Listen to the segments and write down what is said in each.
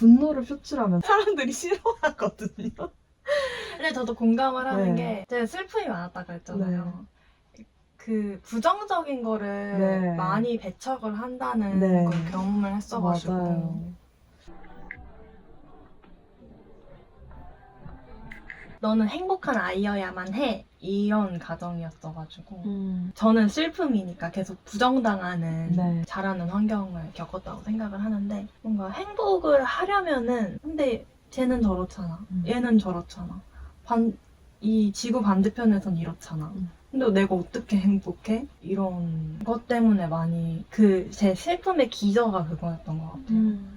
분노를 표출하면 사람들이 싫어하거든요. 근데 저도 공감을 하는 네. 게 제가 슬픔이 많았다 그랬잖아요. 그 부정적인 거를 네. 많이 배척을 한다는 네. 걸 경험을 했어가지고 맞아요. 너는 행복한 아이여야만 해 이런 가정이었어가지고 음. 저는 슬픔이니까 계속 부정당하는 네. 자라는 환경을 겪었다고 생각을 하는데 뭔가 행복을 하려면은 근데 쟤는 저렇잖아 음. 얘는 저렇잖아 반, 이 지구 반대편에선 이렇잖아 음. 근데 내가 어떻게 행복해? 이런 것 때문에 많이 그 제 슬픔의 기저가 그거였던 것 같아요 음.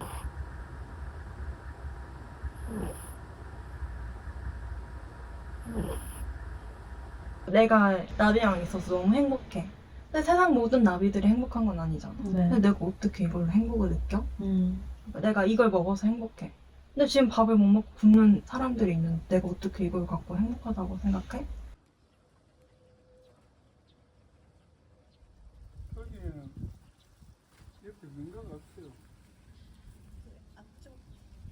내가 나비랑 있어서 너무 행복해 근데 세상 모든 나비들이 행복한 건 아니잖아 네. 근데 내가 어떻게 이걸로 행복을 느껴? 음. 내가 이걸 먹어서 행복해. 근데 지금 밥을 못 먹고 굶는 사람들이 있는데 내가 어떻게 이걸 갖고 행복하다고 생각해? 거기에는 옆에 민가가 없어요. 앞쪽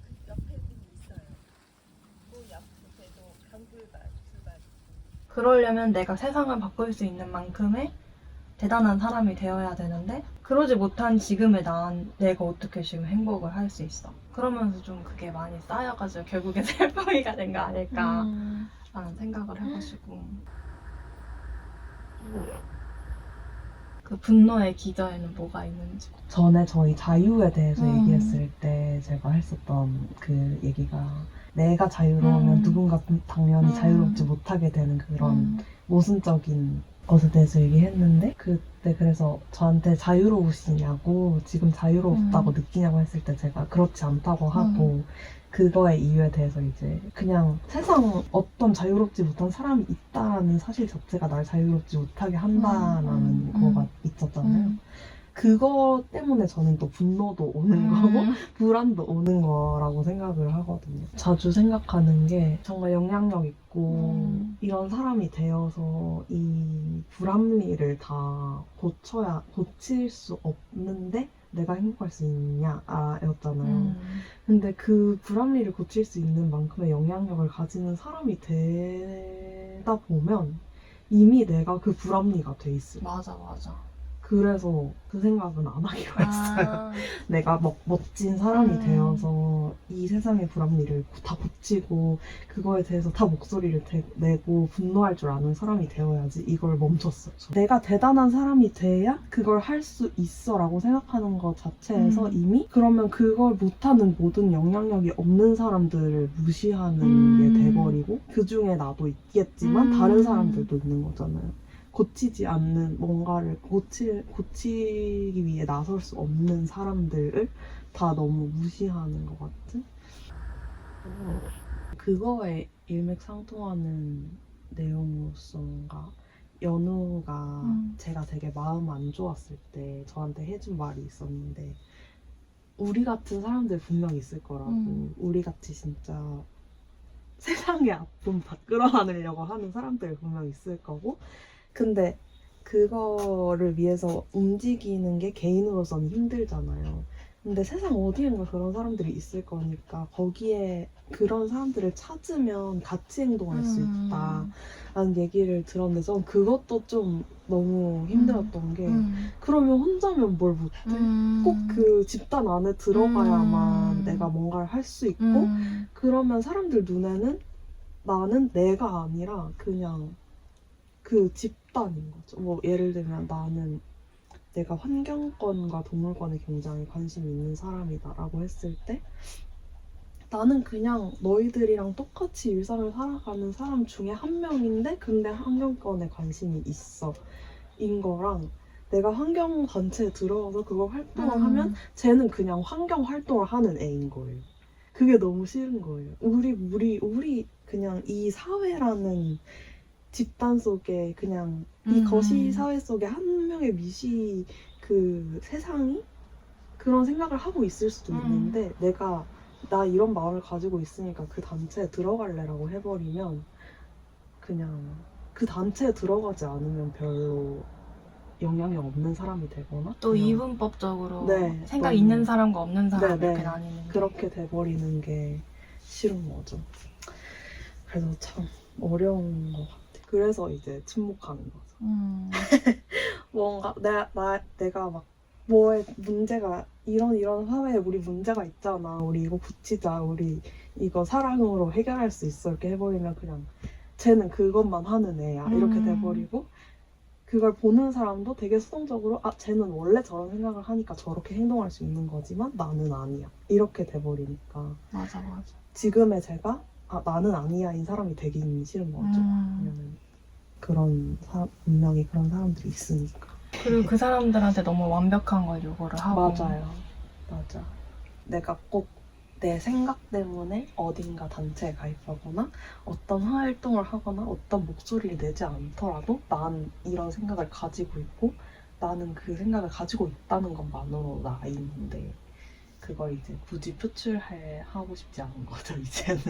그 옆에 있어요. 그 옆에도 강불밭, 불밭. 그러려면 내가 세상을 바꿀 수 있는 만큼의 대단한 사람이 되어야 되는데 그러지 못한 지금의 난 내가 어떻게 지금 행복을 할 수 있어? 그러면서 좀 그게 많이 쌓여가지고 결국에 슬픔이가 된 거 아닐까 음. 라는 생각을 해가지고 그 분노의 기저에는 뭐가 있는지 전에 저희 자유에 대해서 음. 얘기했을 때 제가 했었던 그 얘기가 내가 자유로우면 음. 누군가 당연히 음. 자유롭지 못하게 되는 그런 음. 모순적인 것에 대해서 얘기했는데 그때 그래서 저한테 자유로우시냐고 지금 자유롭다고 음. 느끼냐고 했을 때 제가 그렇지 않다고 하고 그거의 이유에 대해서 이제 그냥 세상 어떤 자유롭지 못한 사람이 있다라는 사실 자체가 날 자유롭지 못하게 한다라는 음, 음, 거가 음. 있었잖아요. 음. 그거 때문에 저는 또 분노도 오는 거고 음. 불안도 오는 거라고 생각을 하거든요. 자주 생각하는 게 정말 영향력 있고 음. 이런 사람이 되어서 이 불합리를 다 고쳐야 고칠 수 없는데 내가 행복할 수 있냐 아, 였잖아요. 음. 근데 그 불합리를 고칠 수 있는 만큼의 영향력을 가지는 사람이 되다 보면 이미 내가 그 불합리가 돼 있어. 맞아 맞아. 그래서 그 생각은 안 하기로 했어요. 아, 내가 막 멋진 사람이 음. 되어서 이 세상의 불합리를 다 고치고 그거에 대해서 다 목소리를 대- 내고 분노할 줄 아는 사람이 되어야지 이걸 멈췄어요. 저. 내가 대단한 사람이 돼야 그걸 할 수 있어라고 생각하는 것 자체에서 음. 이미 그러면 그걸 못하는 모든 영향력이 없는 사람들을 무시하는 음. 게 돼버리고 그 중에 나도 있겠지만 음. 다른 사람들도 있는 거잖아요. 고치지 않는 뭔가를 고치, 고치기 위해 나설 수 없는 사람들을 다 너무 무시하는 것 같은? 그거에 일맥상통하는 내용으로서인가 연우가 음. 제가 되게 마음 안 좋았을 때 저한테 해준 말이 있었는데 우리 같은 사람들 분명 있을 거라고 음. 우리 같이 진짜 세상의 아픔 다 끌어안으려고 하는 사람들 분명 있을 거고 근데 그거를 위해서 움직이는 게 개인으로서는 힘들잖아요. 근데 세상 어디엔가 그런 사람들이 있을 거니까 거기에 그런 사람들을 찾으면 같이 행동할 수 음. 있다라는 얘기를 들었는데 전 그것도 좀 너무 힘들었던 게 음. 그러면 혼자면 뭘 못해? 음. 꼭그 집단 안에 들어가야만 음. 내가 뭔가를 할 수 있고 음. 그러면 사람들 눈에는 나는 내가 아니라 그냥 그 집단인 거죠. 뭐 예를 들면 나는 내가 환경권과 동물권에 굉장히 관심이 있는 사람이다라고 했을 때 나는 그냥 너희들이랑 똑같이 일상을 살아가는 사람 중에 한 명인데 근데 환경권에 관심이 있어 인 거랑 내가 환경 단체에 들어가서 그걸 활동을 음. 하면 쟤는 그냥 환경 활동을 하는 애인 거예요. 그게 너무 싫은 거예요. 우리 우리 우리 그냥 이 사회라는 집단 속에 그냥 이 음. 거시 사회 속에 한 명의 미시 그 세상이 그런 생각을 하고 있을 수도 음. 있는데 내가 나 이런 마음을 가지고 있으니까 그 단체에 들어갈래라고 해버리면 그냥 그 단체에 들어가지 않으면 별로 영향이 없는 사람이 되거나 또 그냥 이분법적으로 네, 생각 너무- 있는 사람과 없는 사람 네, 이렇게 네. 나뉘는 게 그렇게 돼버리는 게 싫은 거죠. 그래서 참 어려운 것 같아. 그래서 이제 침묵하는 거죠. 음, 뭔가 내, 나, 내가 막 뭐에 문제가 이런 이런 사회에 우리 문제가 있잖아. 우리 이거 고치자. 우리 이거 사랑으로 해결할 수 있어. 이렇게 해버리면 그냥 쟤는 그것만 하는 애야. 이렇게 음. 돼버리고 그걸 보는 사람도 되게 수동적으로 아 쟤는 원래 저런 생각을 하니까 저렇게 행동할 수 있는 거지만 나는 아니야. 이렇게 돼버리니까 맞아 맞아 지금의 제가 아 나는 아니야인 사람이 되긴 싫은 거죠. 음. 왜냐면 그런 사람 분명히 그런 사람들이 있으니까. 그리고 그 사람들한테 너무 완벽한 걸 요구를 하고 맞아요. 맞아. 내가 꼭 내 생각 때문에 어딘가 단체에 가입하거나 어떤 활동을 하거나 어떤 목소리를 내지 않더라도 난 이런 생각을 가지고 있고 나는 그 생각을 가지고 있다는 것만으로 나 있는데 그걸 이제 굳이 표출해 하고 싶지 않은 거죠 이제는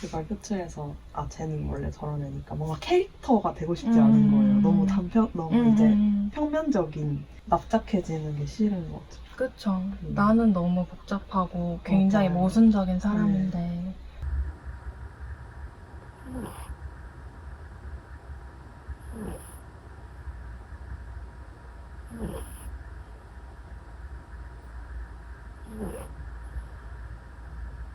그걸 표출해서 아 쟤는 원래 저런 애니까 뭔가 캐릭터가 되고 싶지 않은 음. 거예요 너무 단편 너무 음, 이제 음, 평면적인 납작해지는 게 싫은 거죠. 그쵸 음. 나는 너무 복잡하고 굉장히 맞아요. 모순적인 사람인데